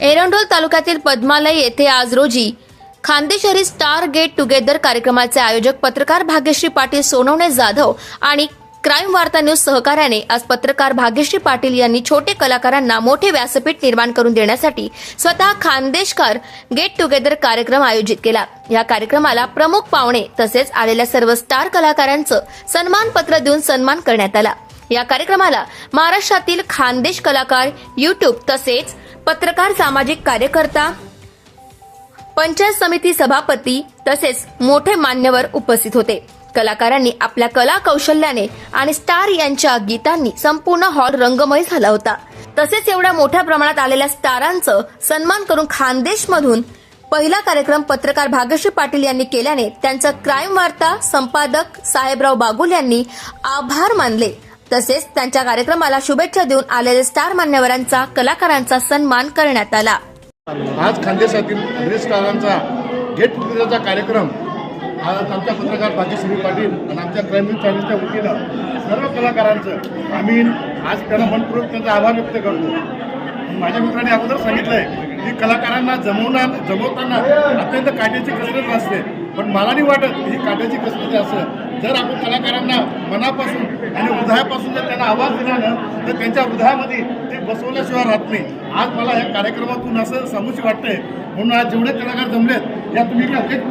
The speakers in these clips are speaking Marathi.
एरंडोल तालुक्यातील पद्मालय येथे आज रोजी खानदेशहरी स्टार गेट टुगेदर कार्यक्रमाचे आयोजक पत्रकार भाग्यश्री पाटील सोनवणे जाधव आणि क्राईम वार्ता न्यूज सहकार्याने आज पत्रकार भाग्यश्री पाटील यांनी छोटे कलाकारांना मोठे व्यासपीठ निर्माण करून देण्यासाठी स्वतः खानदेशकर गेट टुगेदर कार्यक्रम आयोजित केला. या कार्यक्रमाला प्रमुख पाहुणे तसेच आलेल्या सर्व स्टार कलाकारांचं सन्मानपत्र देऊन सन्मान करण्यात आला. या कार्यक्रमाला महाराष्ट्रातील खानदेश कलाकार युट्यूब तसेच पत्रकार सामाजिक कार्यकर्ता पंचायत समिती सभापती तसेच मोठे मान्यवर उपस्थित होते. कलाकारांनी आपल्या कला कौशल्याने आणि स्टार यांच्या गीतांनी संपूर्ण हॉल रंगमय झाला होता. तसेच एवढ्या मोठ्या प्रमाणात आलेल्या स्टारांचं सन्मान करून खानदेशमधून पहिला कार्यक्रम पत्रकार भाग्यश्री पाटील यांनी केल्याने त्यांचा क्राईम वार्ता संपादक साहेबराव बागुल यांनी आभार मानले. तसेच त्यांच्या कार्यक्रमाला शुभेच्छा देऊन आलेल्या स्टार मान्यवरांचा कलाकारांचा सन्मान करण्यात आला. आज खानदेशातील स्टारांचा गेट टुगेदरचा कार्यक्रम. आज आमच्या पत्रकार भाग्यश्री पाटील आणि आमच्या क्राईम न्यूज चॅनलच्या वतीनं सर्व कलाकारांचं आम्ही आज त्यांना मनपूर्वक त्यांचा आभार व्यक्त करतो. माझ्या मित्रांनी अगोदर सांगितलंय की कलाकारांना जमवणार जमवताना अत्यंत काट्याची कसरत असते. पण मला नाही वाटत ही काट्याची कसरत असं जर आपण कलाकारांना मनापासून आणि हृदयापासून जर त्यांना आवाज दिला ना तर त्यांच्या हृदयामध्ये ते बसवल्याशिवाय राहत नाही. आज मला या कार्यक्रमातून असं सांगूशी वाटतंय. म्हणून आज जेवढे कलाकार जमलेत या तुम्ही इकडे एक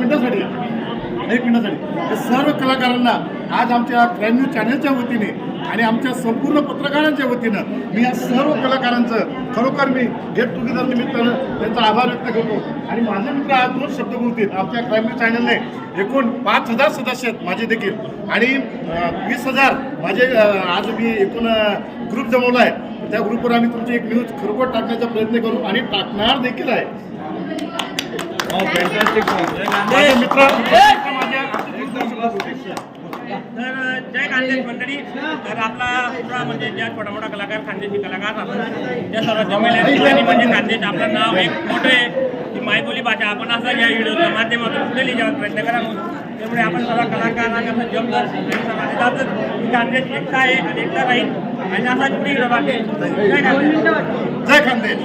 एक मिनिटासाठी हे सर्व कलाकारांना आज आमच्या न्यूज चॅनलच्या वतीने आणि आमच्या संपूर्ण पत्रकारांच्या वतीनं मी या सर्व कलाकारांचं खरोखर मी गेट टुगेदर निमित्तानं त्यांचा आभार व्यक्त करतो. आणि माझे मित्र आज दोन शब्द बोलतील. आमच्या क्राईम न्यूज चॅनलने एकूण पाच हजार सदस्य आहेत माझे देखील. आणि वीस हजार माझे आज मी एकूण ग्रुप जमवला आहे. त्या ग्रुपवर आम्ही तुमची एक न्यूज खरोखर टाकण्याचा प्रयत्न करू आणि टाकणार देखील आहे. मित्र तर जय खानदेश मंडळी. तर आपला पुरा म्हणजे ज्या छोटा मोठा कलाकार खानदेशी कलाकार आपण त्या सर्व जमेल्या ठिकाणी म्हणजे खानदेश आपलं नाव एक मोठं आहे. की मायबोली भाषा. आपण असं या व्हिडिओच्या माध्यमातून पुढे लिहिण्याचा प्रयत्न करा त्यामुळे आपण सर्व कलाकारांना कसं जमलं जातच खानदेश एकता आहे आणि एकता राहील. आणि असाच पुढे जय खानदेश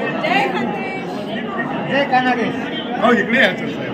जय खानदेश हो इकडे यायचं साहेब. हो आम्हाला news